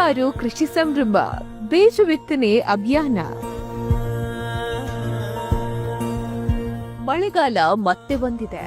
ಮುಂಗಾರು ಕೃಷಿ ಸಂಭ್ರಮ ಬೀಜ ಬಿತ್ತನೆ ಅಭಿಯಾನ. ಮಳೆಗಾಲ ಮತ್ತೆ ಬಂದಿದೆ.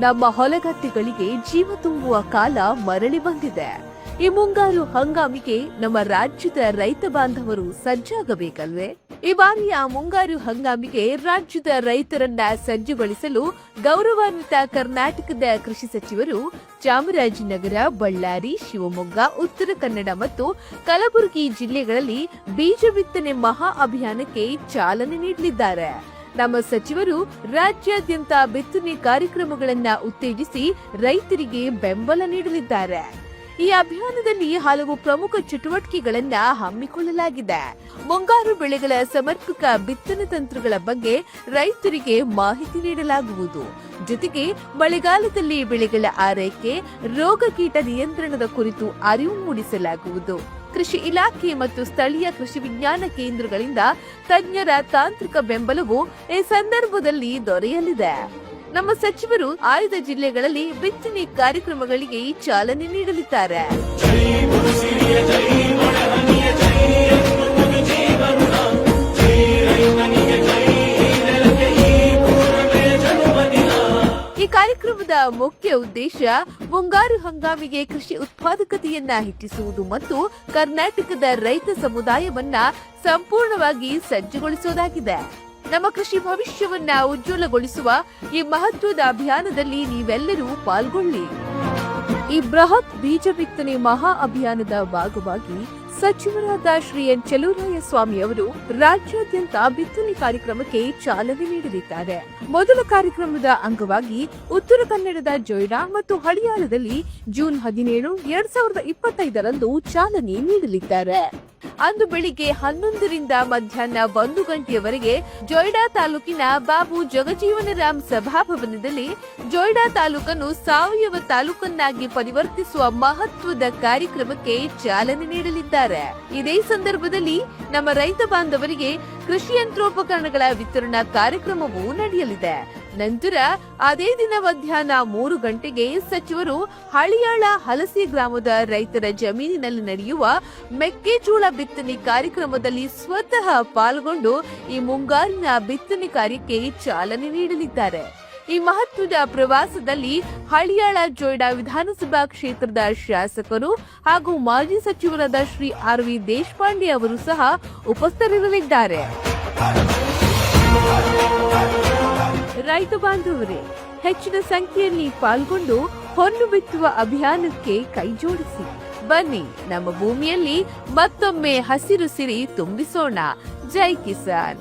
ನಮ್ಮ ಹೊಲಗದ್ದೆಗಳಿಗೆ ಜೀವ ತುಂಬುವ ಕಾಲ ಮರಳಿ ಬಂದಿದೆ. ಈ ಮುಂಗಾರು ಹಂಗಾಮಿಗೆ ನಮ್ಮ ರಾಜ್ಯದ ರೈತ ಬಾಂಧವರು ಸಜ್ಜಾಗಬೇಕಲ್ವೇ? ಈ ಬಾರಿಯ ಮುಂಗಾರು ಹಂಗಾಮಿಗೆ ರಾಜ್ಯದ ರೈತರನ್ನ ಸಜ್ಜುಗೊಳಿಸಲು ಗೌರವಾನ್ವಿತ ಕರ್ನಾಟಕದ ಕೃಷಿ ಸಚಿವರು ಚಾಮರಾಜನಗರ, ಬಳ್ಳಾರಿ, ಶಿವಮೊಗ್ಗ, ಉತ್ತರ ಕನ್ನಡ ಮತ್ತು ಕಲಬುರಗಿ ಜಿಲ್ಲೆಗಳಲ್ಲಿ ಬೀಜ ಬಿತ್ತನೆ ಮಹಾ ಅಭಿಯಾನಕ್ಕೆ ಚಾಲನೆ ನೀಡಲಿದ್ದಾರೆ. ನಮ್ಮ ಸಚಿವರು ರಾಜ್ಯಾದ್ಯಂತ ಬಿತ್ತನೆ ಕಾರ್ಯಕ್ರಮಗಳನ್ನ ಉತ್ತೇಜಿಸಿ ರೈತರಿಗೆ ಬೆಂಬಲ ನೀಡಲಿದ್ದಾರೆ. ಈ ಅಭಿಯಾನದಲ್ಲಿ ಹಲವು ಪ್ರಮುಖ ಚಟುವಟಿಕೆಗಳನ್ನ ಹಮ್ಮಿಕೊಳ್ಳಲಾಗಿದೆ. ಮುಂಗಾರು ಬೆಳೆಗಳ ಸಮರ್ಪಕ ಬಿತ್ತನೆ ತಂತ್ರಗಳ ಬಗ್ಗೆ ರೈತರಿಗೆ ಮಾಹಿತಿ ನೀಡಲಾಗುವುದು. ಜೊತೆಗೆ ಮಳೆಗಾಲದಲ್ಲಿ ಬೆಳೆಗಳ ಆರೈಕೆ, ರೋಗ ಕೀಟ ನಿಯಂತ್ರಣದ ಕುರಿತು ಅರಿವು ಮೂಡಿಸಲಾಗುವುದು. ಕೃಷಿ ಇಲಾಖೆ ಮತ್ತು ಸ್ಥಳೀಯ ಕೃಷಿ ವಿಜ್ಞಾನ ಕೇಂದ್ರಗಳಿಂದ ತಜ್ಞರ ತಾಂತ್ರಿಕ ಬೆಂಬಲವು ಈ ಸಂದರ್ಭದಲ್ಲಿ ದೊರೆಯಲಿದೆ. ನಮ್ಮ ಸಚಿವರು ಆಯ್ದ ಜಿಲ್ಲೆಗಳಲ್ಲಿ ಬಿತ್ತನೆ ಕಾರ್ಯಕ್ರಮಗಳಿಗೆ ಚಾಲನೆ ನೀಡಲಿದ್ದಾರೆ. ಈ ಕಾರ್ಯಕ್ರಮದ ಮುಖ್ಯ ಉದ್ದೇಶ ಮುಂಗಾರು ಹಂಗಾಮಿಗೆ ಕೃಷಿ ಉತ್ಪಾದಕತೆಯನ್ನ ಹೆಚ್ಚಿಸುವುದು ಮತ್ತು ಕರ್ನಾಟಕದ ರೈತ ಸಮುದಾಯವನ್ನ ಸಂಪೂರ್ಣವಾಗಿ ಸಜ್ಜುಗೊಳಿಸುವುದಾಗಿದೆ ನಮ್ಮ ಕೃಷಿ ಭವಿಷ್ಯವನ್ನ ಉಜ್ವಲಗೊಳಿಸುವ ಈ ಮಹತ್ವದ ಅಭಿಯಾನದಲ್ಲಿ ನೀವೆಲ್ಲರೂ ಪಾಲ್ಗೊಳ್ಳಿ. ಈ ಬೃಹತ್ ಬೀಜ ಬಿತ್ತನೆ ಮಹಾ ಅಭಿಯಾನದ ಭಾಗವಾಗಿ ಸಚಿವರಾದ ಶ್ರೀ ಎನ್ ಚಲುರಾಯ ಸ್ವಾಮಿ ಅವರು ರಾಜ್ಯಾದ್ಯಂತ ಬಿತ್ತನೆ ಕಾರ್ಯಕ್ರಮಕ್ಕೆ ಚಾಲನೆ ನೀಡಲಿದ್ದಾರೆ. ಮೊದಲ ಕಾರ್ಯಕ್ರಮದ ಅಂಗವಾಗಿ ಉತ್ತರ ಕನ್ನಡದ ಜೊಯ್ಡಾ ಮತ್ತು ಹಳಿಯಾಳದಲ್ಲಿ ಜೂನ್ ಹದಿನೇಳು, ಎರಡ್ ಸಾವಿರದ ಇಪ್ಪತ್ತೈದರಂದು ಚಾಲನೆ ನೀಡಲಿದ್ದಾರೆ. ಅಂದು ಬೆಳಿಗ್ಗೆ ಹನ್ನೊಂದರಿಂದ ಮಧ್ಯಾಹ್ನ ಒಂದು ಗಂಟೆಯವರೆಗೆ ಜೊಯ್ಡಾ ತಾಲೂಕಿನ ಬಾಬು ಜಗಜೀವನರಾಮ್ ಸಭಾಭವನದಲ್ಲಿ ಜೊಯ್ಡಾ ತಾಲೂಕನ್ನು ಸಾವಯವ ತಾಲೂಕನ್ನಾಗಿ ಪರಿವರ್ತಿಸುವ ಮಹತ್ವದ ಕಾರ್ಯಕ್ರಮಕ್ಕೆ ಚಾಲನೆ ನೀಡಲಿದ್ದಾರೆ. ಇದೇ ಸಂದರ್ಭದಲ್ಲಿ ನಮ್ಮ ರೈತ ಬಾಂಧವರಿಗೆ ಕೃಷಿ ಯಂತ್ರೋಪಕರಣಗಳ ವಿತರಣಾ ಕಾರ್ಯಕ್ರಮವೂ ನಡೆಯಲಿದೆ. ನಂತರ ಅದೇ ದಿನ ಮಧ್ಯಾಹ್ನ ಮೂರು ಗಂಟೆಗೆ ಸಚಿವರು ಹಳಿಯಾಳ ಹಲಸಿ ಗ್ರಾಮದ ರೈತರ ಜಮೀನಿನಲ್ಲಿ ನಡೆಯುವ ಮೆಕ್ಕೆಜೋಳ ಬಿತ್ತನೆ ಕಾರ್ಯಕ್ರಮದಲ್ಲಿ ಸ್ವತಃ ಪಾಲ್ಗೊಂಡು ಈ ಮುಂಗಾರಿನ ಬಿತ್ತನೆ ಕಾರ್ಯಕ್ಕೆ ಚಾಲನೆ ನೀಡಲಿದ್ದಾರೆ. ಈ ಮಹತ್ವದ ಪ್ರವಾಸದಲ್ಲಿ ಹಳಿಯಾಳ ಜೋಯ್ಡಾ ವಿಧಾನಸಭಾ ಕ್ಷೇತ್ರದ ಶಾಸಕರು ಹಾಗೂ ಮಾಜಿ ಸಚಿವರಾದ ಶ್ರೀ ಆರ್ ವಿ ದೇಶಪಾಂಡೆ ಅವರು ಸಹ ಉಪಸ್ಥಿತರಿರಲಿದ್ದಾರೆ. ರೈತ ಬಾಂಧವರೇ, ಹೆಚ್ಚಿನ ಸಂಖ್ಯೆಯಲ್ಲಿ ಪಾಲ್ಗೊಂಡು ಹೊನ್ನು ಬಿತ್ತುವ ಅಭಿಯಾನಕ್ಕೆ ಕೈಜೋಡಿಸಿ ಬನ್ನಿ, ನಮ್ಮ ಭೂಮಿಯಲ್ಲಿ ಮತ್ತೊಮ್ಮೆ ಹಸಿರು ಸಿರಿ ತುಂಬಿಸೋಣ. ಜೈ ಕಿಸಾನ್.